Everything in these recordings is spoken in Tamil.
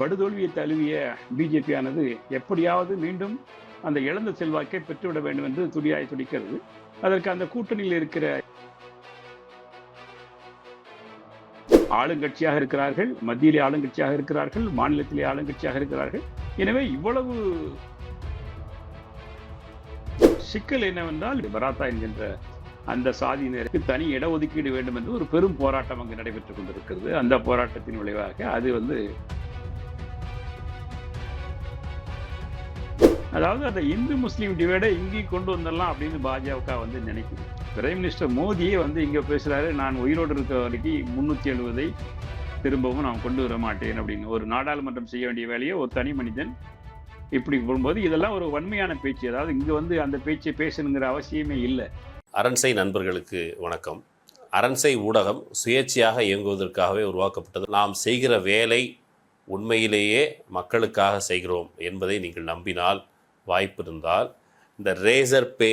படுதோல்வியை தழுவிய பிஜேபியானது எப்படியாவது மீண்டும் அந்த இழந்த செல்வாக்கை பெற்றுவிட வேண்டும் என்று துடியாய் துடிக்கிறது. அதற்கு அந்த கூட்டணியில் இருக்கிற ஆளுங்கட்சியாக இருக்கிறார்கள் மத்தியிலே ஆளுங்கட்சியாக இருக்கிறார்கள் மாநிலத்திலே ஆளுங்கட்சியாக இருக்கிறார்கள். எனவே இவ்வளவு சிக்கல் என்னவென்றால் பராத்தா என்கின்ற அந்த சாதியினருக்கு தனி இடஒதுக்கீடு வேண்டும் என்று ஒரு பெரும் போராட்டம் அங்கு நடைபெற்றுக் கொண்டிருக்கிறது. அந்த போராட்டத்தின் விளைவாக அது வந்து அதாவது அந்த இந்து முஸ்லீம் டிவைடை இங்கேயும் கொண்டு வந்துடலாம் அப்படின்னு பாஜக வந்து நினைக்குது. பிரைம் மினிஸ்டர் மோடியே வந்து இங்கே பேசுகிறாரு நான் உயிரோடு இருக்க வரைக்கும் முந்நூற்றி எழுபதை திரும்பவும் நான் கொண்டு வர மாட்டேன் அப்படின்னு. ஒரு நாடாளுமன்றம் செய்ய வேண்டிய வேலையை ஒரு தனி மனிதன் இப்படி போகும்போது இதெல்லாம் ஒரு வன்மையான பேச்சு. அதாவது இங்கே வந்து அந்த பேச்சை பேசணுங்கிற அவசியமே இல்லை. அரண்சை நண்பர்களுக்கு வணக்கம். அரண்சை ஊடகம் சுயேட்சையாக இயங்குவதற்காகவே உருவாக்கப்பட்டது. நாம் செய்கிற வேலை உண்மையிலேயே மக்களுக்காக செய்கிறோம் என்பதை நீங்கள் நம்பினால் வாய்ப்பு இருந்தால் இந்த ரேசர் பே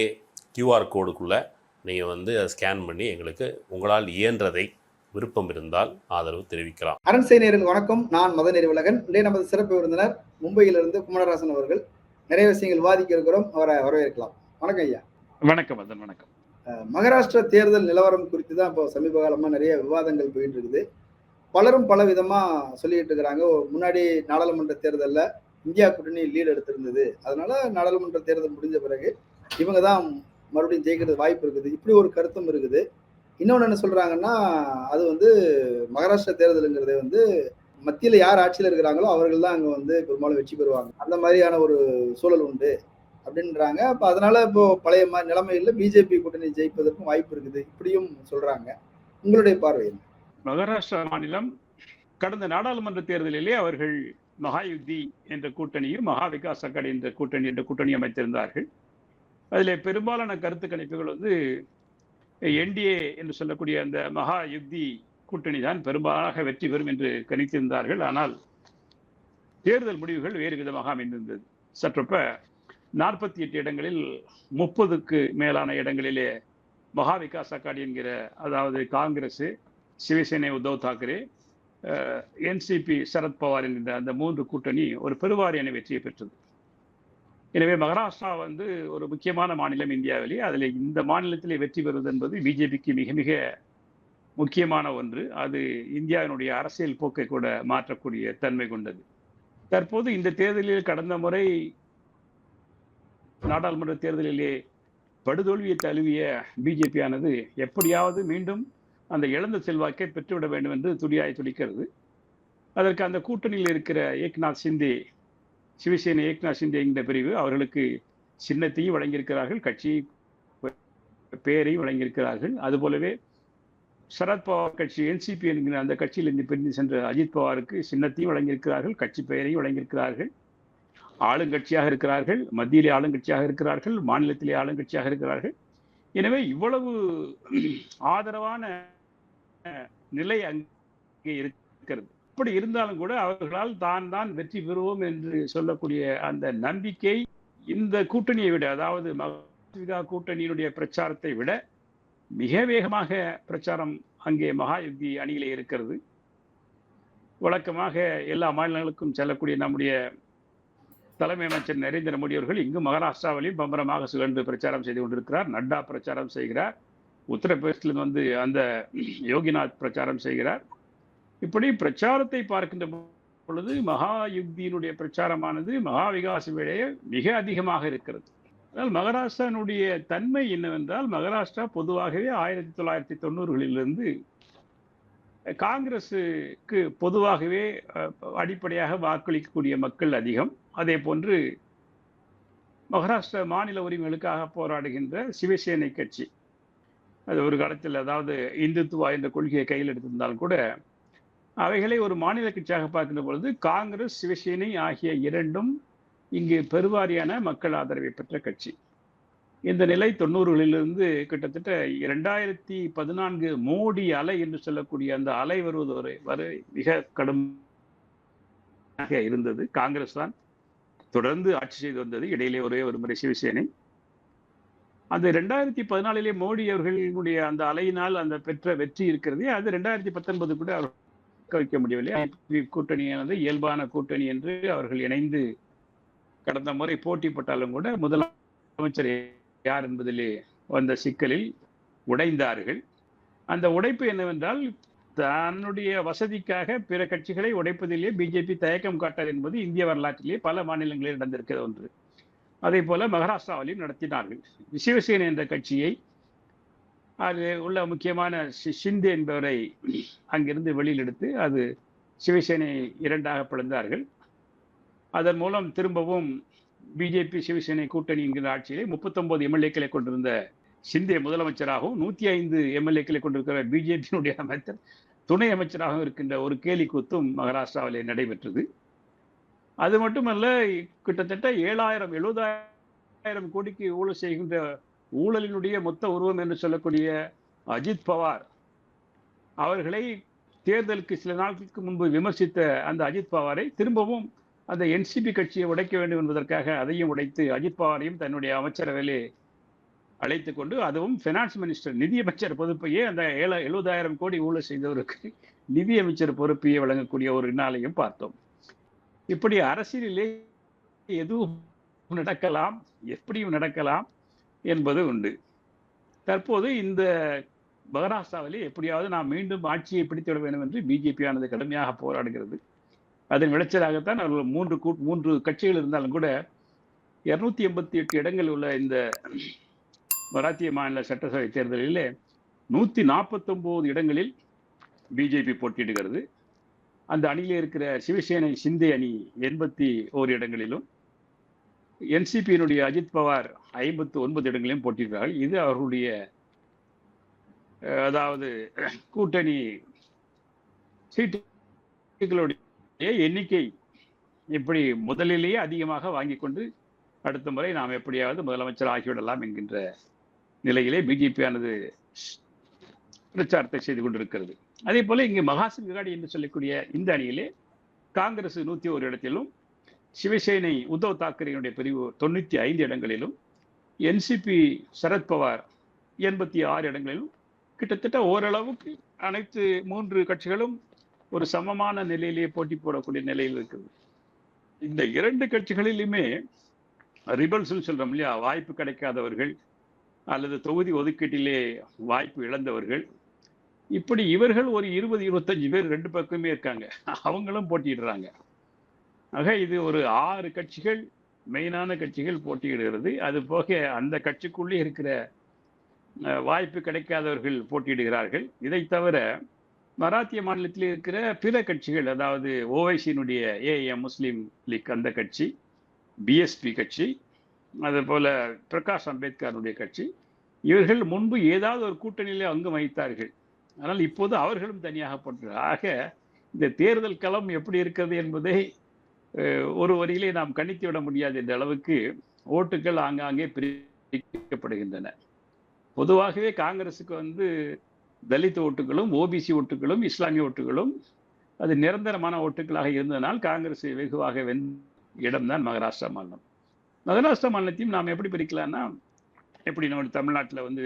கியூஆர் கோடுக்குள்ளே நீங்கள் வந்து அதை ஸ்கேன் பண்ணி எங்களுக்கு உங்களால் இயன்றதை விருப்பம் இருந்தால் ஆதரவு தெரிவிக்கலாம். அரண்சை நேரில் வணக்கம். நான் மத நெறிவுலகன் இன்றைய நமது சிறப்பு விருந்தினர் மும்பையிலிருந்து குமரராசன் அவர்கள். நிறைய விஷயங்கள் விவாதிக்க இருக்கிறோம். அவரை வரவேற்கலாம். வணக்கம் ஐயா. வணக்கம் அதன் வணக்கம். மகாராஷ்டிரா தேர்தல் நிலவரம் குறித்து தான் இப்போ சமீப காலமா நிறைய விவாதங்கள் போயிட்டு இருக்குது. பலரும் பல விதமா சொல்லிட்டு இருக்கிறாங்க. முன்னாடி நாடாளுமன்ற தேர்தல்ல இந்தியா கூட்டணி லீடு எடுத்திருந்தது. அதனால நாடாளுமன்ற தேர்தல் முடிஞ்ச பிறகு இவங்க தான் மறுபடியும் ஜெயிக்கிறது வாய்ப்பு இருக்குது. இப்படி ஒரு கருத்தும் இருக்குது. இன்னொன்று என்ன சொல்றாங்கன்னா அது வந்து மகாராஷ்டிரா தேர்தலுங்கிறதே வந்து மத்தியில் யார் ஆட்சியில் இருக்கிறாங்களோ அவர்கள் தான் அங்கே வந்து பெரும்பாலும் வெற்றி பெறுவாங்க. அந்த மாதிரியான ஒரு சூழல் உண்டு அப்படின்றாங்க. அப்போ அதனால இப்போ பழைய மா- நிலைமையில் பிஜேபி கூட்டணி ஜெயிப்பதற்கும் வாய்ப்பு இருக்குது. இப்படியும் சொல்றாங்க. உங்களுடைய பார்வை மகாராஷ்டிரா மாநிலம் கடந்த நாடாளுமன்ற தேர்தலிலே அவர்கள் மகாயுத்தி என்ற கூட்டணியும் மகா விகாஸ் அகாடி என்ற கூட்டணி என்ற கூட்டணி அமைத்திருந்தார்கள். அதிலே பெரும்பாலான கருத்து கணிப்புகள் வந்து என்டிஏ என்று சொல்லக்கூடிய அந்த மகா யுக்தி கூட்டணி தான் பெரும்பாலாக வெற்றி பெறும் என்று கணித்திருந்தார்கள். ஆனால் தேர்தல் முடிவுகள் வேறு விதமாக அமைந்திருந்தது. சற்றொப்ப நாற்பத்தி எட்டு இடங்களில் முப்பதுக்கு மேலான இடங்களிலே மகா விகாஸ் அகாடி என்கிற அதாவது காங்கிரஸ் சிவசேனை உத்தவ் தாக்கரே என்சிபி சரத்பவாரின் இந்த அந்த மூன்று கூட்டணி ஒரு பெருவாரியான வெற்றியை பெற்றது. எனவே மகாராஷ்டிரா வந்து ஒரு முக்கியமான மாநிலம் இந்தியாவிலே அதில் இந்த மாநிலத்திலே வெற்றி பெறுவது என்பது பிஜேபிக்கு மிக மிக முக்கியமான ஒன்று. அது இந்தியாவினுடைய அரசியல் போக்கை கூட மாற்றக்கூடிய தன்மை கொண்டது. தற்போது இந்த தேர்தலில் கடந்த முறை நாடாளுமன்ற தேர்தலிலே படுதோல்வியை தழுவிய பிஜேபியானது எப்படியாவது மீண்டும் அந்த இழந்த செல்வாக்கை பெற்றுவிட வேண்டும் என்று துடியாய் துடிக்கிறது. அதற்கு அந்த கூட்டணியில் இருக்கிற ஏக்நாத் சிந்தே சிவசேனை ஏக்நாத் சிந்தே என்கிற பிரிவு அவர்களுக்கு சின்னத்தையும் வழங்கியிருக்கிறார்கள் கட்சி பெயரையும் வழங்கியிருக்கிறார்கள். அதுபோலவே சரத்பவார் கட்சி என்சிபி என்கிற அந்த கட்சியில் இருந்து பிரிந்து சென்ற அஜித் பவாருக்கு சின்னத்தையும் வழங்கியிருக்கிறார்கள் கட்சி பெயரையும் வழங்கியிருக்கிறார்கள். ஆளுங்கட்சியாக இருக்கிறார்கள் மத்தியிலே ஆளுங்கட்சியாக இருக்கிறார்கள் மாநிலத்திலே ஆளுங்கட்சியாக இருக்கிறார்கள். எனவே இவ்வளவு ஆதரவான நிலை அங்கே இருக்கிறது. அப்படி இருந்தாலும் கூட அவர்களால் தான் தான் வெற்றி பெறுவோம் என்று சொல்லக்கூடிய அந்த நம்பிக்கை இந்த கூட்டணியை விட அதாவது மகாவிகா கூட்டணியினுடைய பிரச்சாரத்தை விட மிக வேகமாக பிரச்சாரம் அங்கே மகாயுக்தி அணியிலே இருக்கிறது. வழக்கமாக எல்லா மாநிலங்களுக்கும் செல்லக்கூடிய நம்முடைய தலைமை அமைச்சர் நரேந்திர மோடி அவர்கள் இங்கு மகாராஷ்டிராவிலையும் பம்பரமாக சுழன்று பிரச்சாரம் செய்து கொண்டிருக்கிறார். நட்டா பிரச்சாரம் செய்கிறார். உத்தரப்பிரதேசத்திலிருந்து வந்து அந்த யோகிநாத் பிரச்சாரம் செய்கிறார். இப்படி பிரச்சாரத்தை பார்க்கின்ற பொழுது மகா யுக்தியினுடைய பிரச்சாரமானது மகா விகாச விடைய மிக அதிகமாக இருக்கிறது. ஆனால் மகாராஷ்டிரானுடைய தன்மை என்னவென்றால் மகாராஷ்டிரா பொதுவாகவே ஆயிரத்தி தொள்ளாயிரத்தி தொண்ணூறுகளிலிருந்து காங்கிரஸுக்கு பொதுவாகவே அடிப்படையாக வாக்களிக்கக்கூடிய மக்கள் அதிகம். அதே போன்று மகாராஷ்டிரா மாநில உரிமைகளுக்காக போராடுகின்ற சிவசேனை கட்சி. அது ஒரு காலத்தில் அதாவது இந்துத்துவா என்ற கொள்கையை கையில் எடுத்திருந்தாலும் கூட அவைகளை ஒரு மாநில கட்சியாக பார்க்கின்ற பொழுது காங்கிரஸ் சிவசேனை ஆகிய இரண்டும் இங்கு பெருவாரியான மக்கள் ஆதரவை பெற்ற கட்சி. இந்த நிலை தொண்ணூறுகளிலிருந்து கிட்டத்தட்ட இரண்டாயிரத்தி பதினான்கு மோடி அலை என்று சொல்லக்கூடிய அந்த அலை வருவது வரை வரை மிக கடுமையாக இருந்தது. காங்கிரஸ் தான் தொடர்ந்து ஆட்சி செய்து வந்தது. இடையிலே ஒரே ஒரு முறை சிவசேனை. அந்த ரெண்டாயிரத்தி பதினாலிலே மோடி அவர்களுடைய அந்த அலையினால் அந்த பெற்ற வெற்றி இருக்கிறதே அது ரெண்டாயிரத்தி பத்தொன்பது கூட அவர் வைக்க முடியவில்லை. கூட்டணியானது இயல்பான கூட்டணி என்று அவர்கள் இணைந்து கடந்த முறை போட்டி போட்டாலும் கூட முதலமைச்சர் யார் என்பதிலே வந்த சிக்கலில் உடைந்தார்கள். அந்த உடைப்பு என்னவென்றால் தன்னுடைய வசதிக்காக பிற கட்சிகளை உடைப்பதிலே பிஜேபி தயக்கம் காட்டார் என்பது இந்திய வரலாற்றிலே பல மாநிலங்களில் நடந்திருக்கிற ஒன்று. அதே போல மகாராஷ்டிராவிலையும் நடத்தினார்கள். சிவசேனை என்ற கட்சியை அது உள்ள முக்கியமான ஷிந்து என்பவரை அங்கிருந்து வெளியில் எடுத்து அது சிவசேனை இரண்டாக பிளந்தார்கள். அதன் மூலம் திரும்பவும் பிஜேபி சிவசேனை கூட்டணி என்கிற ஆட்சியிலே முப்பத்தொன்பது எம்எல்ஏக்களை கொண்டிருந்த சிந்தே முதலமைச்சராகவும் நூற்றி ஐந்து எம்எல்ஏக்களை கொண்டிருக்கிற பிஜேபியினுடைய அமைச்சர் துணை அமைச்சராகவும் இருக்கின்ற ஒரு கேலி கூத்தும் மகாராஷ்டிராவிலே நடைபெற்றது. அது மட்டுமல்ல கிட்டத்தட்ட ஏழாயிரம் எழுபதாயிரம் கோடிக்கு ஊழல் செய்கின்ற ஊழலினுடைய மொத்த உருவம் என்று சொல்லக்கூடிய அஜித் பவார். அவர்களை தேர்தலுக்கு சில நாட்களுக்கு முன்பு விமர்சித்த அந்த அஜித் பவாரை திரும்பவும் அந்த என்சிபி கட்சியை உடைக்க வேண்டும் என்பதற்காக அதையும் உடைத்து அஜித் பவாரையும் தன்னுடைய அமைச்சரவையிலே அழைத்து கொண்டு அதுவும் ஃபினான்ஸ் மினிஸ்டர் நிதியமைச்சர் பொறுப்பையே அந்த ஏழ எழுபதாயிரம் கோடி ஊழல் செய்தவருக்கு நிதியமைச்சர் பொறுப்பையே வழங்கக்கூடிய ஒரு நாளையும் பார்த்தோம். இப்படி அரசியலிலே எதுவும் நடக்கலாம் எப்படியும் நடக்கலாம் என்பது உண்டு. தற்போது இந்த மகாராஷ்டிராவிலே எப்படியாவது நாம் மீண்டும் ஆட்சியை பிடித்துவிட வேண்டும் என்று பிஜேபியானது கடுமையாக போராடுகிறது. அதன் விளைச்சலாகத்தான் அவர்கள் மூன்று கூ மூன்று கட்சிகள் இருந்தாலும் கூட இரநூத்தி எண்பத்தி எட்டு இடங்கள் உள்ள இந்த மராத்திய மாநில சட்டசபை தேர்தலிலே நூற்றி நாற்பத்தொம்போது இடங்களில் பிஜேபி போட்டியிடுகிறது. அந்த அணியிலே இருக்கிற சிவசேனை சிந்தே அணி எண்பத்தி ஓரு இடங்களிலும் என்சிபியினுடைய அஜித் பவார் ஐம்பத்து ஒன்பது இடங்களிலும் போட்டியிடுறார்கள் இது அவர்களுடைய அதாவது கூட்டணி சீட்டுகளுடைய எண்ணிக்கை இப்படி முதலிலேயே அதிகமாக வாங்கி கொண்டு அடுத்த முறை நாம் எப்படியாவது முதலமைச்சர் ஆகிவிடலாம் என்கின்ற நிலையிலே பிஜேபியானது பிரச்சாரத்தை செய்து கொண்டிருக்கிறது. அதே போல இங்கு மகாசன் விகாடி என்று சொல்லக்கூடிய இந்த அணியிலே காங்கிரஸ் நூத்தி ஒரு இடத்திலும் சிவசேனை உத்தவ் தாக்கரேனுடைய பிரிவு தொண்ணூத்தி ஐந்து இடங்களிலும் என்சிபி சரத்பவார் எண்பத்தி ஆறு இடங்களிலும் கிட்டத்தட்ட ஓரளவுக்கு அனைத்து மூன்று கட்சிகளும் ஒரு சமமான நிலையிலேயே போட்டி போடக்கூடிய நிலையில் இருக்குது. இந்த இரண்டு கட்சிகளிலுமே ரிபல்ஸ் சொல்றோம் இல்லையா? வாய்ப்பு கிடைக்காதவர்கள் அல்லது தொகுதி ஒதுக்கீட்டிலே வாய்ப்பு இழந்தவர்கள் இப்படி இவர்கள் ஒரு இருபது இருபத்தஞ்சு பேர் ரெண்டு பக்கமே இருக்காங்க. அவங்களும் போட்டியிடுறாங்க. ஆக இது ஒரு ஆறு கட்சிகள் மெயினான கட்சிகள் போட்டியிடுகிறது. அது போக அந்த கட்சிக்குள்ளே இருக்கிற வாய்ப்பு கிடைக்காதவர்கள் போட்டியிடுகிறார்கள். இதை தவிர மராத்திய மாநிலத்தில் இருக்கிற பிற கட்சிகள் அதாவது ஓவைசியினுடைய ஏஎம் முஸ்லீம் லீக் அந்த கட்சி பிஎஸ்பி கட்சி அதுபோல் பிரகாஷ் அம்பேத்கருடைய கட்சி இவர்கள் முன்பு ஏதாவது ஒரு கூட்டணியில் அங்கம் வகித்தார்கள். ஆனால் இப்போது அவர்களும் தனியாக போன்ற ஆக இந்த தேர்தல் களம் எப்படி இருக்கிறது என்பதை ஒரு வரியிலே நாம் கணித்து விட முடியாது என்ற அளவுக்கு ஓட்டுகள் ஆங்காங்கே பிரிக்கப்படுகின்றன. பொதுவாகவே காங்கிரஸுக்கு வந்து தலித் ஓட்டுகளும் ஓபிசி ஓட்டுகளும் இஸ்லாமிய ஓட்டுகளும் அது நிரந்தரமான ஓட்டுகளாக இருந்ததனால் காங்கிரஸ் வெகுவாக வென் இடம்தான் மகாராஷ்டிரா மாநிலம். மகாராஷ்டிரா மாநிலத்தையும் நாம் எப்படி பிரிக்கலாம்னா எப்படி நம்ம தமிழ்நாட்டில் வந்து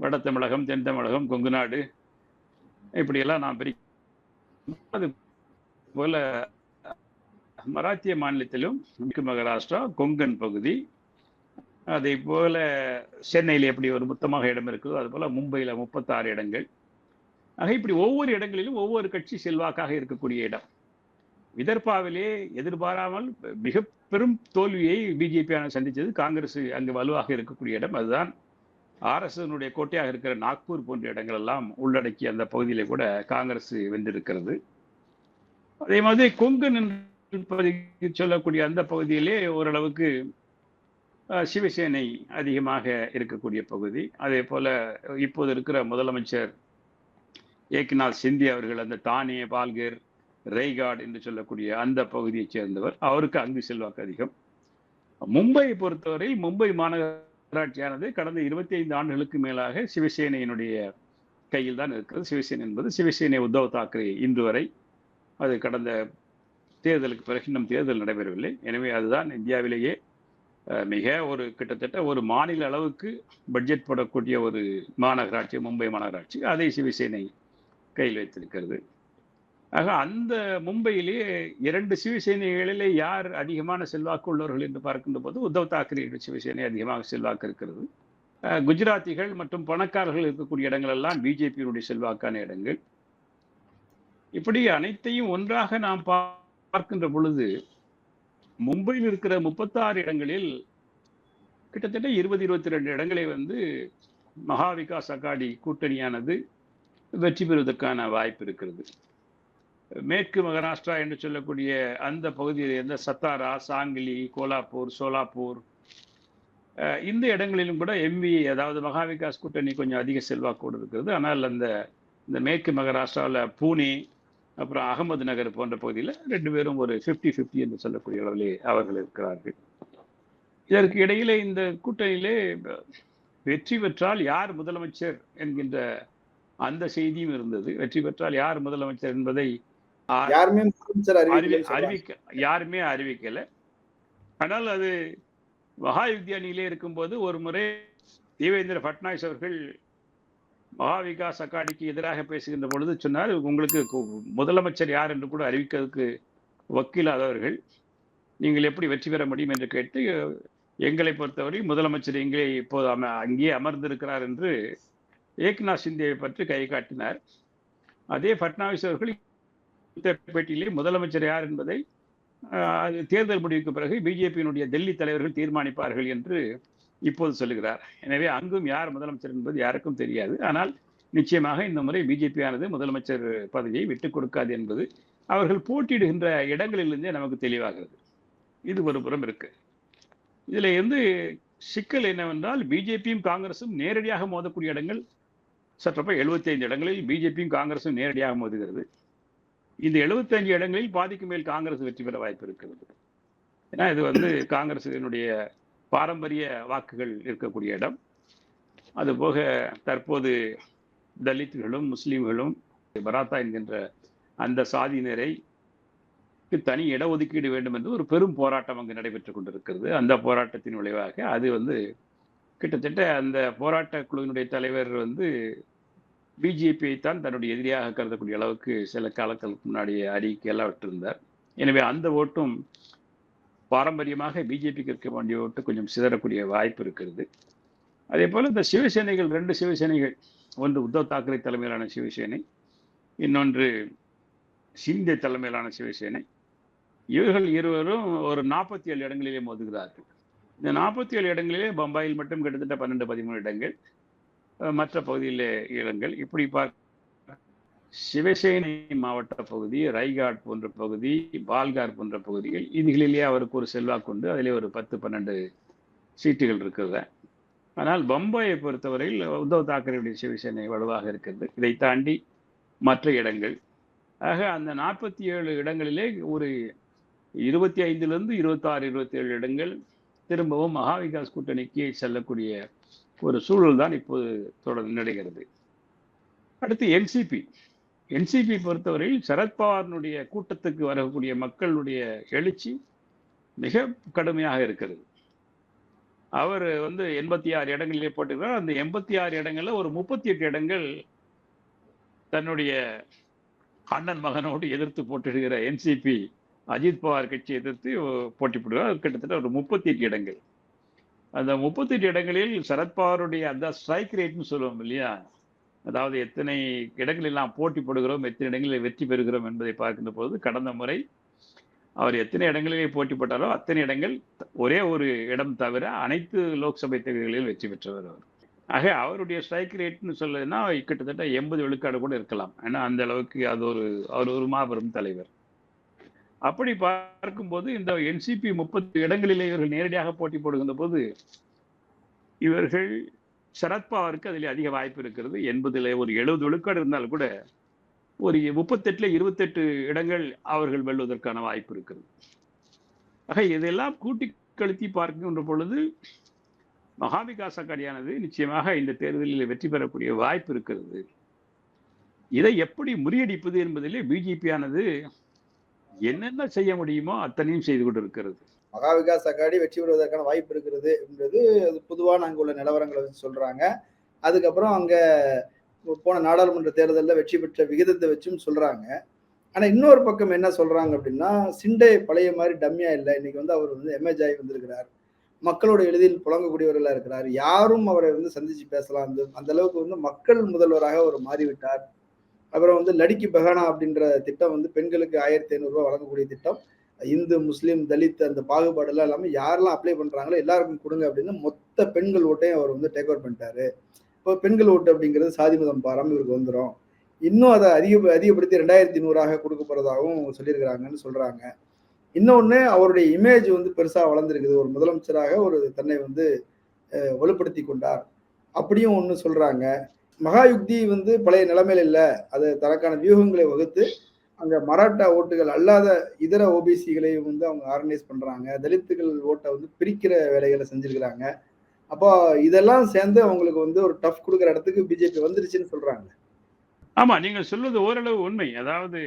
வட தமிழகம் தென் தமிழகம் கொங்கு நாடு இப்படியெல்லாம் நான் பிரி அது போல மராத்திய மாநிலத்திலும் மேற்கு மகாராஷ்டிரா கொங்கன் பகுதி அதே போல சென்னையில் எப்படி ஒரு மொத்தமாக இடம் இருக்குதோ அது போல மும்பையில் முப்பத்தாறு இடங்கள். ஆக இப்படி ஒவ்வொரு இடங்களிலும் ஒவ்வொரு கட்சி செல்வாக்காக இருக்கக்கூடிய இடம். விதர்பாவிலே எதிர்பாராமல் மிக பெரும் தோல்வியை பிஜேபியான சந்தித்தது. காங்கிரஸ் அங்கு வலுவாக இருக்கக்கூடிய இடம். அதுதான் ஆர்எஸ்எஸ்னுடைய கோட்டையாக இருக்கிற நாக்பூர் போன்ற இடங்கள் எல்லாம் உள்ளடக்கி அந்த பகுதியிலே கூட காங்கிரஸ் வென்றிருக்கிறது. அதே மாதிரி கொங்கு நின்று சொல்லக்கூடிய அந்த பகுதியிலே ஓரளவுக்கு சிவசேனை அதிகமாக இருக்கக்கூடிய பகுதி. அதே போல இப்போது இருக்கிற முதலமைச்சர் ஏக்நாத் சிந்தி அவர்கள் அந்த தானே பால்கர் ரெய்காட் என்று சொல்லக்கூடிய அந்த பகுதியைச் சேர்ந்தவர். அவருக்கு அங்கு செல்வாக்கு அதிகம். மும்பையை பொறுத்தவரை மும்பை மாநகர மாநகராட்சியானது கடந்த இருபத்தி ஐந்து ஆண்டுகளுக்கு மேலாக சிவசேனையினுடைய கையில் தான் இருக்கிறது. சிவசேனை என்பது சிவசேனை உத்தவ் தாக்கரே இன்று வரை அது கடந்த தேர்தலுக்கு பிறகு இன்னும் தேர்தல் நடைபெறவில்லை. எனவே அதுதான் இந்தியாவிலேயே மிக ஒரு கிட்டத்தட்ட ஒரு மாநில அளவுக்கு பட்ஜெட் போடக்கூடிய ஒரு மாநகராட்சி மும்பை மாநகராட்சி. அதை சிவசேனை கையில் வைத்திருக்கிறது. ஆக அந்த மும்பையிலே இரண்டு சிவசேனைகளிலே யார் அதிகமான செல்வாக்கு உள்ளவர்கள் என்று பார்க்கின்ற போது உத்தவ் தாக்கரே சிவசேனை அதிகமாக செல்வாக்கு இருக்கிறது. குஜராத்திகள் மற்றும் பணக்காரர்கள் இருக்கக்கூடிய இடங்கள் எல்லாம் பிஜேபியினுடைய செல்வாக்கான இடங்கள். இப்படி அனைத்தையும் ஒன்றாக நாம் பார்க்கின்ற பொழுது மும்பையில் இருக்கிற முப்பத்தாறு இடங்களில் கிட்டத்தட்ட இருபது இருபத்தி ரெண்டு இடங்களை வந்து மகா விகாஸ் அகாடி கூட்டணியானது வெற்றி பெறுவதற்கான வாய்ப்பு இருக்கிறது. மேற்கு மகாராஷ்டிரா என்று சொல்லக்கூடிய அந்த பகுதியில் இருந்த சத்தாரா சாங்கிலி கோலாப்பூர் சோலாப்பூர் இந்த இடங்களிலும் கூட எம்வி அதாவது மகா விகாஸ் கூட்டணி கொஞ்சம் அதிக செல்வாக்கோடு இருக்கிறது. ஆனால் அந்த இந்த மேற்கு மகாராஷ்டிராவில் பூனே அப்புறம் அகமது நகர் போன்ற பகுதியில் ரெண்டு பேரும் ஒரு ஃபிஃப்டி ஃபிஃப்டி என்று சொல்லக்கூடிய அளவிலே அவர்கள் இருக்கிறார்கள். இதற்கு இடையிலே இந்த கூட்டணியிலே வெற்றி பெற்றால் யார் முதலமைச்சர் என்கின்ற அந்த செய்தியும் இருந்தது. வெற்றி பெற்றால் யார் முதலமைச்சர் என்பதை யாருமே. அறிவிக்க யாருமே அறிவிக்கல. ஆனால் அது மகா யுக்தியானியிலே இருக்கும்போது ஒரு முறை தேவேந்திர பட்னாவிஸ் அவர்கள் மகா விகாஸ் அகாடிக்கு எதிராக பேசுகின்ற பொழுது சொன்னார் உங்களுக்கு முதலமைச்சர் யார் என்று கூட அறிவிக்கிறதுக்கு வக்கீலாதவர்கள் நீங்கள் எப்படி வெற்றி பெற முடியும்? என்று கேட்டு எங்களை பொறுத்தவரை முதலமைச்சர் எங்கே இப்போது அம அங்கேயே அமர்ந்திருக்கிறார் என்று ஏக்நாத் சிந்தேவை பற்றி கை காட்டினார். அதே பட்னாவிஸ் அவர்கள் பேட்டியிலே முதலமைச்சர் யார் என்பதை அது தேர்தல் முடிவுக்கு பிறகு பிஜேபியினுடைய டெல்லி தலைவர்கள் தீர்மானிப்பார்கள் என்று இப்போது சொல்லுகிறார். எனவே அங்கும் யார் முதலமைச்சர் என்பது யாருக்கும் தெரியாது. ஆனால் நிச்சயமாக இந்த முறை பிஜேபியானது முதலமைச்சர் பதவியை விட்டுக் கொடுக்காது என்பது அவர்கள் போட்டியிடுகின்ற இடங்களிலிருந்தே நமக்கு தெளிவாகிறது. இது ஒரு புறம் இருக்கு. இதுல இருந்து சிக்கல் என்னவென்றால் பிஜேபியும் காங்கிரசும் நேரடியாக மோதக்கூடிய இடங்கள் சற்றப்ப 75 இடங்களில் பிஜேபியும் காங்கிரசும் நேரடியாக மோதுகிறது. இந்த 75 இடங்களில் பாதிக்கு மேல் காங்கிரஸ் வெற்றி பெற வாய்ப்பு இருக்கிறது. ஏன்னா இது வந்து காங்கிரசினுடைய பாரம்பரிய வாக்குகள் இருக்கக்கூடிய இடம். அதுபோக தற்போது தலித்துகளும் முஸ்லீம்களும் பராத்தா என்கின்ற அந்த சாதியினரை தனி இடஒதுக்கீடு வேண்டும் என்று ஒரு பெரும் போராட்டம் அங்கு நடைபெற்றுக் கொண்டிருக்கிறது. அந்த போராட்டத்தின் விளைவாக அது வந்து கிட்டத்தட்ட அந்த போராட்ட குழுவினுடைய தலைவர் வந்து பிஜேபியை தான் தன்னுடைய எதிரியாக கருதக்கூடிய அளவுக்கு சில காலங்களுக்கு முன்னாடி அறிக்கை எல்லாம் விட்டிருந்தார். எனவே அந்த ஓட்டும் பாரம்பரியமாக பிஜேபிக்கு இருக்க வேண்டிய ஓட்டு கொஞ்சம் சிதறக்கூடிய வாய்ப்பு இருக்கிறது. அதே போல இந்த சிவசேனைகள் ரெண்டு சிவசேனைகள் ஒன்று உத்தவ் தாக்கரே தலைமையிலான சிவசேனை இன்னொன்று சிந்தே தலைமையிலான சிவசேனை. இவர்கள் இருவரும் ஒரு நாற்பத்தி ஏழு இடங்களிலே மோதுகிறார்கள். இந்த நாற்பத்தி ஏழு இடங்களிலே பம்பாயில் மட்டும் கிட்டத்தட்ட பன்னெண்டு பதிமூணு இடங்கள். மற்ற பகுதியிலே இடங்கள். இப்படி பார்க்க சிவசேனை மாவட்ட பகுதி ரைகாட் போன்ற பகுதி பால்கார் போன்ற பகுதிகள் இதுகளிலே அவருக்கு ஒரு செல்வாக்கு உண்டு. அதிலே ஒரு பத்து பன்னெண்டு சீட்டுகள் இருக்கிறது. ஆனால் பம்பாயை பொறுத்தவரையில் உத்தவ் தாக்கரேவுடைய சிவசேனை வலுவாக இருக்கிறது. இதை தாண்டி மற்ற இடங்கள். ஆக அந்த நாற்பத்தி ஏழு இடங்களிலே ஒரு இருபத்தி ஐந்துலேருந்து இருபத்தாறு இருபத்தி ஏழு இடங்கள் திரும்பவும் மகா விகாஸ் கூட்டணிக்கு செல்லக்கூடிய ஒரு சூழல் தான் இப்போது தொடர்ந்து நடைகிறது. அடுத்து என்சிபி என்சிபி பொறுத்தவரையில் சரத்பவாரினுடைய கூட்டத்துக்கு வரக்கூடிய மக்களுடைய எழுச்சி மிக கடுமையாக இருக்கிறது. அவர் வந்து எண்பத்தி ஆறு இடங்களிலே போட்டிருக்கிறார். அந்த எண்பத்தி ஆறு இடங்களில் ஒரு முப்பத்தி எட்டு இடங்கள் தன்னுடைய அண்ணன் மகனோடு எதிர்த்து போட்டிடுகிற என்சிபி அஜித் பவார் கட்சி எதிர்த்து போட்டி போடுகிறார் கிட்டத்தட்ட ஒரு முப்பத்தி எட்டு இடங்கள். அந்த முப்பத்தெட்டு இடங்களில் சரத்பவாருடைய அந்த ஸ்ட்ரைக் ரேட்னு சொல்லுவோம் இல்லையா? அதாவது எத்தனை இடங்களில் நாம் போட்டி போடுகிறோம் எத்தனை இடங்களில் வெற்றி பெறுகிறோம் என்பதை பார்க்கின்ற போது கடந்த முறை அவர் எத்தனை இடங்களிலே போட்டி போட்டாரோ அத்தனை இடங்கள் ஒரே ஒரு இடம் தவிர அனைத்து லோக்சபை தேர்தல்களில் வெற்றி பெற்றவர் அவர். ஆக அவருடைய ஸ்ட்ரைக் ரேட்னு சொல்லுதுன்னா கிட்டத்தட்ட எண்பது விழுக்காடு கூட இருக்கலாம். ஏன்னா அந்த அளவுக்கு அது ஒரு அவர் ஒரு மாபெரும் தலைவர். அப்படி பார்க்கும்போது இந்த என்சிபி முப்பது இடங்களிலே இவர்கள் நேரடியாக போட்டி போடுகின்ற போது இவர்கள் சரத்பவாருக்கு அதில் அதிக வாய்ப்பு இருக்கிறது. எண்பதுல ஒரு எழுபது விழுக்காடு இருந்தால் கூட ஒரு முப்பத்தெட்டுல இருபத்தெட்டு இடங்கள் அவர்கள் வெல்வதற்கான வாய்ப்பு இருக்கிறது. ஆக இதெல்லாம் கூட்டி கழுத்தி பார்க்கின்ற பொழுது மகாவிகாஸ் அகாடியானது நிச்சயமாக இந்த தேர்தலில் வெற்றி பெறக்கூடிய வாய்ப்பு இருக்கிறது. இதை எப்படி முறியடிப்பது என்பதிலே பிஜேபியானது ஆனது என்னென்ன செய்ய முடியுமோ அத்தனையும் செய்து கொண்டிருக்கிறது. மகா விகாஸ் அகாடி வெற்றி பெறுவதற்கான வாய்ப்பு இருக்கிறது என்பது அது பொதுவான அங்க உள்ள நிலவரங்களை வச்சு சொல்றாங்க. அதுக்கப்புறம் அங்க போன நாடாளுமன்ற தேர்தலில் வெற்றி பெற்ற விகிதத்தை வச்சும் சொல்றாங்க. ஆனா இன்னொரு பக்கம் என்ன சொல்றாங்க அப்படின்னா சிண்டே பழைய மாதிரி டம்மியா இல்லை. இன்னைக்கு வந்து அவர் வந்து எமேஜ் ஆகி வந்திருக்கிறார். மக்களோட எளிதில் புழங்கக்கூடியவர்களா இருக்கிறார். யாரும் அவரை வந்து சந்திச்சு பேசலாம். அந்த அந்த அளவுக்கு வந்து மக்கள் முதல்வராக அவர் மாறிவிட்டார். அப்புறம் வந்து லடிக்கி பெஹானா அப்படின்ற திட்டம் வந்து பெண்களுக்கு ஆயிரத்தி ஐநூறுரூவா வழங்கக்கூடிய திட்டம். இந்து முஸ்லீம் தலித் அந்த பாகுபாடெல்லாம் இல்லாமல் யாரெல்லாம் அப்ளை பண்ணுறாங்களோ எல்லாருக்கும் கொடுங்க அப்படின்னு மொத்த பெண்கள் ஓட்டையும் அவர் வந்து டேக் ஓவர் பண்ணிட்டாரு. இப்போ பெண்கள் ஓட்டு அப்படிங்கிறது சாதி மதம் பாராம இவருக்கு வந்துடும் இன்னும் அதை அதிக அதிகப்படுத்தி ரெண்டாயிரத்தி நூறாக கொடுக்க போகிறதாகவும் சொல்லியிருக்கிறாங்கன்னு சொல்கிறாங்க இன்னொன்று அவருடைய இமேஜ் வந்து பெருசாக வளர்ந்துருக்குது. ஒரு முதலமைச்சராக ஒரு தன்னை வந்து வலுப்படுத்தி கொண்டார். அப்படியும் ஒன்று சொல்கிறாங்க மகாயுக்தி வந்து பழைய நிலைமையில இல்லை. அது தனக்கான வியூகங்களை வகுத்து அங்க மராட்டா ஓட்டுகள் அல்லாத இதர ஓபிசிகளையும் வந்து அவங்க ஆர்கனைஸ் பண்றாங்க. தலித்துகள் ஓட்டை வந்து பிரிக்கிற வேலைகளை செஞ்சிருக்கிறாங்க. அப்போ இதெல்லாம் சேர்ந்து அவங்களுக்கு வந்து ஒரு டஃப் கொடுக்குற இடத்துக்கு பிஜேபி வந்துருச்சுன்னு சொல்றாங்க. ஆமா நீங்கள் சொல்வது ஓரளவு உண்மை. அதாவது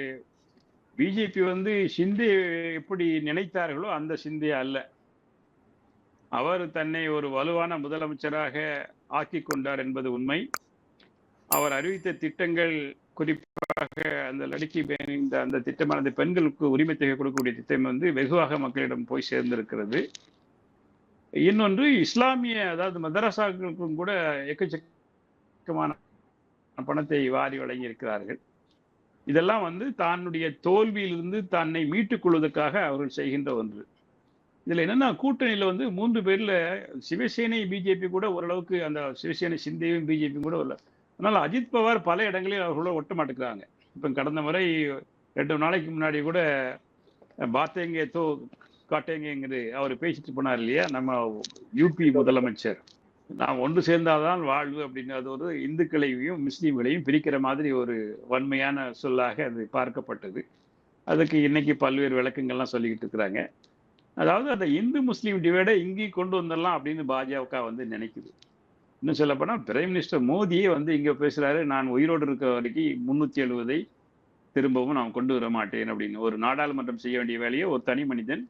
பிஜேபி வந்து சிந்தி எப்படி நினைத்தார்களோ அந்த சிந்தியா அல்ல. அவர் தன்னை ஒரு வலுவான முதலமைச்சராக ஆக்கி கொண்டார் என்பது உண்மை. அவர் அறிவித்த திட்டங்கள் குறிப்பாக அந்த லடுக்கி பே- இந்த அந்த திட்டமானது பெண்களுக்கு உரிமை தொகை கொடுக்கக்கூடிய திட்டம் வந்து வெகுவாக மக்களிடம் போய் சேர்ந்திருக்கிறது. இன்னொன்று இஸ்லாமிய அதாவது மதரசாக்களுக்கும் கூட எக்கச்சக்கமான பணத்தை வாரி வழங்கி இருக்கிறார்கள் இதெல்லாம் வந்து தன்னுடைய தோல்வியிலிருந்து தன்னை மீட்டுக் கொள்வதற்காக அவர்கள் செய்கின்ற ஒன்று. இதில் என்னென்னா கூட்டணியில் வந்து மூன்று பேரில் சிவசேனை பிஜேபி கூட ஓரளவுக்கு அந்த சிவசேனை சிந்தையும் பிஜேபியும் கூட உள்ள அதனால் அஜித் பவார் பல இடங்களில் அவர்களோட ஒட்ட மாட்டேங்கிறாங்க. இப்போ கடந்த முறை ரெண்டு நாளைக்கு முன்னாடி கூட பாத்தேங்க தோ காட்டேங்கிறது அவர் பேசிட்டு போனார் இல்லையா? நம்ம யூபி முதலமைச்சர். நாம் ஒன்று சேர்ந்தால்தான் வாழ்வு அப்படின்னு. அது ஒரு இந்துக்களையும் முஸ்லீம்களையும் பிரிக்கிற மாதிரி ஒரு வன்மையான சொல்லாக அது பார்க்கப்பட்டது. அதுக்கு இன்னைக்கு பல்வேறு விளக்கங்கள்லாம் சொல்லிக்கிட்டு இருக்கிறாங்க. அதாவது அந்த இந்து முஸ்லீம் டிவைடை இங்கேயும் கொண்டு வந்துடலாம் அப்படின்னு பாஜக வந்து நினைக்குது. இன்னும் சொல்லப்போனால் பிரைம் மினிஸ்டர் மோடியே வந்து இங்கே பேசுகிறாரு நான் உயிரோடு இருக்க வரைக்கும் முந்நூற்றி எழுபதை திரும்பவும் நான் கொண்டு வர மாட்டேன் அப்படின்னு. ஒரு நாடாளுமன்றம் செய்ய வேண்டிய வேலையை ஒரு தனி மனிதன்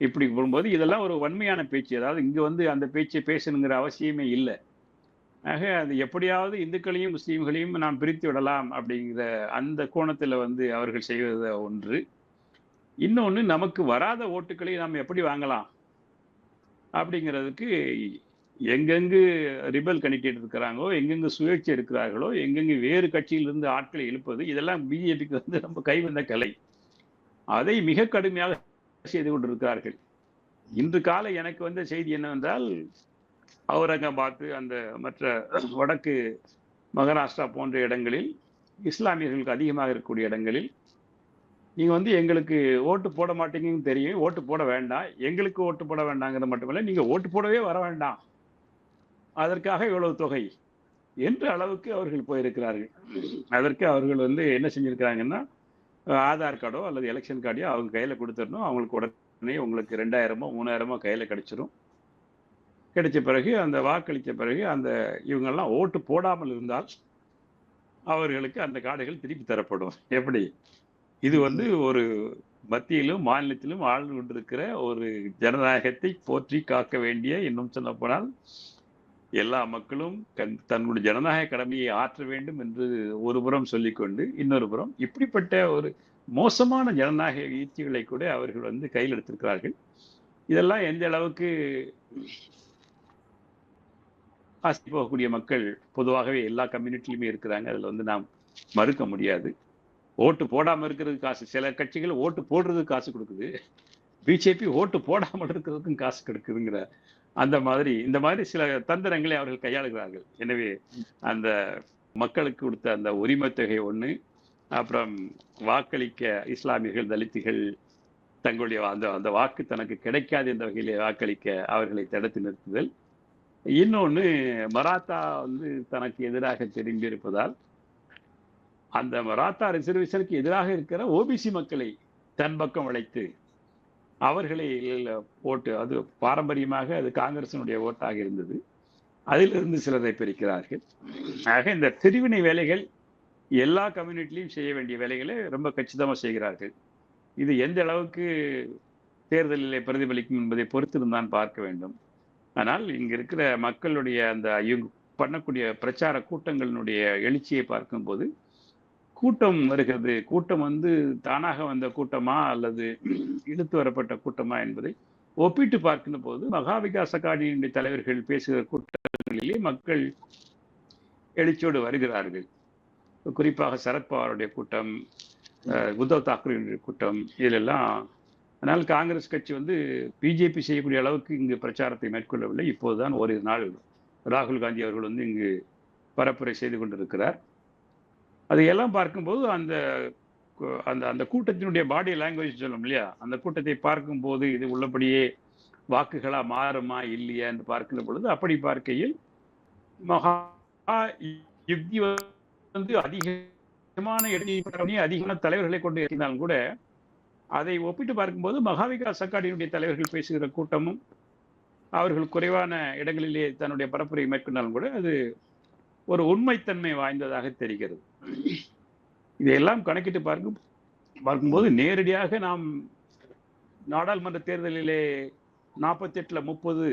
இப்படி போகும்போது இதெல்லாம் ஒரு வன்மையான பேச்சு. அதாவது இங்கே வந்து அந்த பேச்சை பேசணுங்கிற அவசியமே இல்லை. ஆக அது எப்படியாவது இந்துக்களையும் முஸ்லீம்களையும் நாம் பிரித்து விடலாம் அப்படிங்கிற அந்த கோணத்தில் வந்து அவர்கள் செய்வது ஒன்று. இன்னொன்று நமக்கு வராத ஓட்டுக்களை நாம் எப்படி வாங்கலாம் அப்படிங்கிறதுக்கு எங்கெங்கு ரிபல் கண்டிட்டு இருக்கிறாங்களோ எங்கெங்கு சுயேட்சை இருக்கிறார்களோ எங்கெங்கு வேறு கட்சியிலிருந்து ஆட்களை எழுப்பது இதெல்லாம் பிஜேபிக்கு வந்து நம்ம கைவந்த கலை. அதை மிக கடுமையாக செய்து கொண்டிருக்கிறார்கள். இன்று காலை எனக்கு வந்த செய்தி என்னவென்றால் அவுரங்காபாத் அந்த மற்ற வடக்கு மகாராஷ்டிரா போன்ற இடங்களில் இஸ்லாமியர்களுக்கு அதிகமாக இருக்கக்கூடிய இடங்களில் நீங்கள் வந்து எங்களுக்கு ஓட்டு போட மாட்டீங்கன்னு தெரியும் ஓட்டு போட வேண்டாம் எங்களுக்கு ஓட்டு போட வேண்டாங்கிறது மட்டுமல்ல நீங்கள் ஓட்டு போடவே வர வேண்டாம். அதற்காக இவ்வளவு தொகை என்ற அளவுக்கு அவர்கள் போயிருக்கிறார்கள். அதற்கு அவர்கள் வந்து என்ன செஞ்சுருக்கிறாங்கன்னா ஆதார் கார்டோ அல்லது எலெக்ஷன் கார்டையோ அவங்க கையில் கொடுத்துடணும். அவங்களுக்கு உடனே உங்களுக்கு ரெண்டாயிரமோ மூணாயிரமோ கையில் கிடச்சிரும். கிடைச்ச பிறகு அந்த வாக்களித்த பிறகு அந்த இவங்கெல்லாம் ஓட்டு போடாமல் இருந்தால் அவர்களுக்கு அந்த கார்டுகள் திருப்பி தரப்படும். எப்படி? இது வந்து ஒரு மத்தியிலும் மாநிலத்திலும் ஆழ்ந்து கொண்டிருக்கிற ஒரு ஜனநாயகத்தை போற்றி காக்க வேண்டிய இன்னும் சொல்லப்போனால் எல்லா மக்களும் தன்னுடைய ஜனநாயக கடமையை ஆற்ற வேண்டும் என்று ஒரு புறம் சொல்லிக்கொண்டு இன்னொரு புறம் இப்படிப்பட்ட ஒரு மோசமான ஜனநாயக யுக்திகளை கூட அவர்கள் வந்து கையில் எடுத்திருக்கிறார்கள். இதெல்லாம் எந்த அளவுக்கு ஆசை போகக்கூடிய மக்கள் பொதுவாகவே எல்லா கம்யூனிட்டிலுமே இருக்கிறாங்க. அதில் வந்து நாம் மறுக்க முடியாது. ஓட்டு போடாமல் இருக்கிறதுக்கு காசு சில கட்சிகள் ஓட்டு போடுறதுக்கு காசு கொடுக்குது. பிஜேபி ஓட்டு போடாமல் இருக்கிறதுக்கும் காசு கொடுக்குதுங்கிற அந்த மாதிரி இந்த மாதிரி சில தந்திரங்களை அவர்கள் கையாளுகிறார்கள். எனவே அந்த மக்களுக்கு கொடுத்த அந்த உரிமை தொகை ஒன்று அப்புறம் வாக்களிக்க இஸ்லாமியர்கள் தலித்துகள் தங்களுடைய அந்த அந்த வாக்கு தனக்கு கிடைக்காது என்ற வகையிலே வாக்களிக்க அவர்களை தடுத்து நிறுத்துதல். இன்னொன்று மராத்தா வந்து தனக்கு எதிராக திரும்பி இருப்பதால் அந்த மராத்தா ரிசர்வேஷனுக்கு எதிராக இருக்கிற ஓபிசி மக்களை தன் பக்கம் அழைத்து அவர்களை ஓட்டு அது பாரம்பரியமாக அது காங்கிரசினுடைய ஓட்டாக இருந்தது. அதிலிருந்து சிலரை பிரிக்கிறார்கள். ஆக இந்த தெரிவினை வேலைகள் எல்லா கம்யூனிட்டிலையும் செய்ய வேண்டிய வேலைகளை ரொம்ப கச்சிதமாக செய்கிறார்கள். இது எந்த அளவுக்கு தேர்தலில் பிரதிபலிக்கும் என்பதை பொறுத்திருந்தான் பார்க்க வேண்டும். ஆனால் இங்கே இருக்கிற மக்களுடைய அந்த இவங்க பண்ணக்கூடிய பிரச்சார கூட்டங்களினுடைய எழுச்சியை பார்க்கும்போது கூட்டம் வருகிறது. கூட்டம் வந்து தானாக வந்த கூட்டமா அல்லது இழுத்து வரப்பட்ட கூட்டமா என்பதை ஒப்பிட்டு பார்க்கின்ற போது மகா விகாச காடியினுடைய தலைவர்கள் பேசுகிற கூட்டங்களிலே மக்கள் எழுச்சியோடு வருகிறார்கள். குறிப்பாக சரத்பவாருடைய கூட்டம் அஹ், உத்தவ் தாக்கரேனுடைய கூட்டம் இதிலெல்லாம் ஆனால் காங்கிரஸ் கட்சி வந்து பிஜேபி செய்யக்கூடிய அளவுக்கு இங்கு பிரச்சாரத்தை மேற்கொள்ளவில்லை. இப்போதுதான் ஓரிரு நாள் ராகுல் காந்தி அவர்கள் வந்து இங்கு பரப்புரை செய்து கொண்டிருக்கிறார். அதையெல்லாம் பார்க்கும்போது அந்த அந்த அந்த கூட்டத்தினுடைய பாடி லாங்குவேஜ் சொல்லும் இல்லையா? அந்த கூட்டத்தை பார்க்கும்போது இது உள்ளபடியே வாக்குகளாக மாறுமா இல்லையா என்று பார்க்கிற பொழுது அப்படி பார்க்கையில் மகா யுக்தி வந்து அதிகமான இடத்தை அதிகமான தலைவர்களை கொண்டு இருந்தாலும் கூட அதை ஒப்பிட்டு பார்க்கும்போது மகாவிகாஸ் அக்காடியினுடைய தலைவர்கள் பேசுகிற கூட்டமும் அவர்கள் குறைவான இடங்களிலே தன்னுடைய பரப்புரை மேற்கொண்டாலும் கூட அது ஒரு உண்மைத்தன்மை வாய்ந்ததாக தெரிகிறது. இதையெல்லாம் கணக்கிட்டு பார்க்கும் பார்க்கும்போது நேரடியாக நாம் நாடாளுமன்ற தேர்தலிலே நாற்பத்தி எட்டுல முப்பது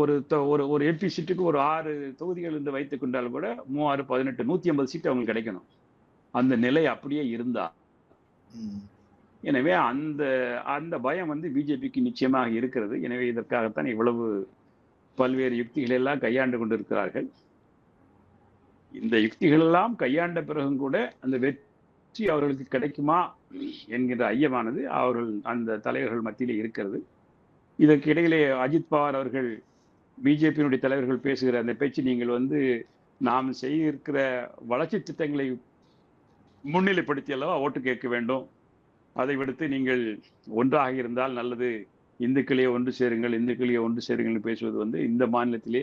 ஒரு ஒரு ஒரு எம்பி சீட்டுக்கு ஒரு ஆறு தொகுதிகள் என்று வைத்துக் கொண்டாலும் கூட மூவாறு பதினெட்டு நூத்தி ஐம்பது சீட்டு அவங்களுக்கு கிடைக்கணும். அந்த நிலை அப்படியே இருந்தா. எனவே அந்த அந்த பயம் வந்து பிஜேபிக்கு நிச்சயமாக இருக்கிறது. எனவே இதற்காகத்தான் இவ்வளவு பல்வேறு யுக்திகளை எல்லாம் கையாண்டு கொண்டிருக்கிறார்கள். இந்த யுக்திகளெல்லாம் கையாண்ட பிறகும் கூட அந்த வெற்றி அவர்களுக்கு கிடைக்குமா என்கிற ஐயமானது அவர்கள் அந்த தலைவர்கள் மத்தியிலே இருக்கிறது. இதற்கு இடையிலே அஜித் பவார் அவர்கள் பிஜேபியினுடைய தலைவர்கள் பேசுகிற அந்த பேச்சு நீங்கள் வந்து நாம் செய்திருக்கிற வளர்ச்சி திட்டங்களை முன்னிலைப்படுத்தி அல்லவா ஓட்டு கேட்க வேண்டும். அதை விடுத்து நீங்கள் ஒன்றாக இருந்தால் நல்லது. இந்துக்களே ஒன்று சேருங்கள் இந்துக்களே ஒன்று சேருங்கள் பேசுவது வந்து இந்த மாநிலத்திலே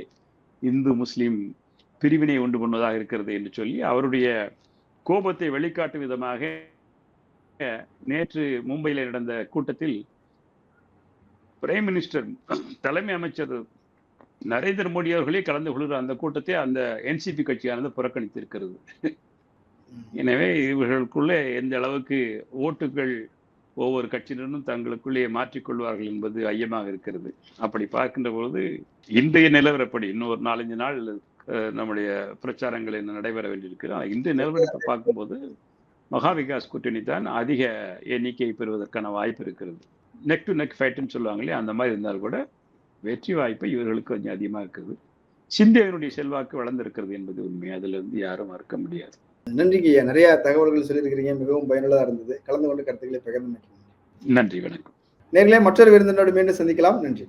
இந்து முஸ்லீம் பிரிவினை உண்டு பண்ணுவதாக இருக்கிறது என்று சொல்லி அவருடைய கோபத்தை வெளிக்காட்டும் விதமாக நேற்று மும்பையில் நடந்த கூட்டத்தில் பிரைம் மினிஸ்டர் தலைமை அமைச்சர் நரேந்திர மோடி அவர்களே கலந்து கொள்கிற அந்த கூட்டத்தை அந்த என்சிபி கட்சியானது புறக்கணித்திருக்கிறது. எனவே இவர்களுக்குள்ளே எந்த அளவுக்கு ஓட்டுகள் ஒவ்வொரு கட்சியினரும் தங்களுக்குள்ளே மாற்றிக்கொள்வார்கள் என்பது ஐயமாக இருக்கிறது. அப்படி பார்க்கின்ற பொழுது இன்றைய நிலவரப்படி இன்னொரு நாலஞ்சு நாள் நம்முடைய பிரச்சாரங்கள் என்ன நடைபெற வேண்டியிருக்கிறது. ஆனால் இன்றைய நிலவரத்தை பார்க்கும்போது மகா விகாஸ் கூட்டணி தான் அதிக எண்ணிக்கை பெறுவதற்கான வாய்ப்பு இருக்கிறது. நெக் டு நெக் ஃபைட்டுன்னு சொல்லுவாங்க இல்லையா? அந்த மாதிரி இருந்தால் கூட வெற்றி வாய்ப்பு இவர்களுக்கு கொஞ்சம் அதிகமாக இருக்குது. சிந்தியனுடைய செல்வாக்கு வளர்ந்திருக்கிறது என்பது உண்மை. அதில் இருந்து யாரும் மறுக்க முடியாது. நன்றிங்க ஐயா. நிறைய தகவல்கள் சொல்லியிருக்கிறீங்க. மிகவும் பயனுள்ளதா இருந்தது. கலந்து கொண்டு கருத்துக்களை பகிர்ந்து நன்றி. வணக்கம். நேர்களே மற்றொரு விருந்தினோடு மீண்டும் சந்திக்கலாம். நன்றி.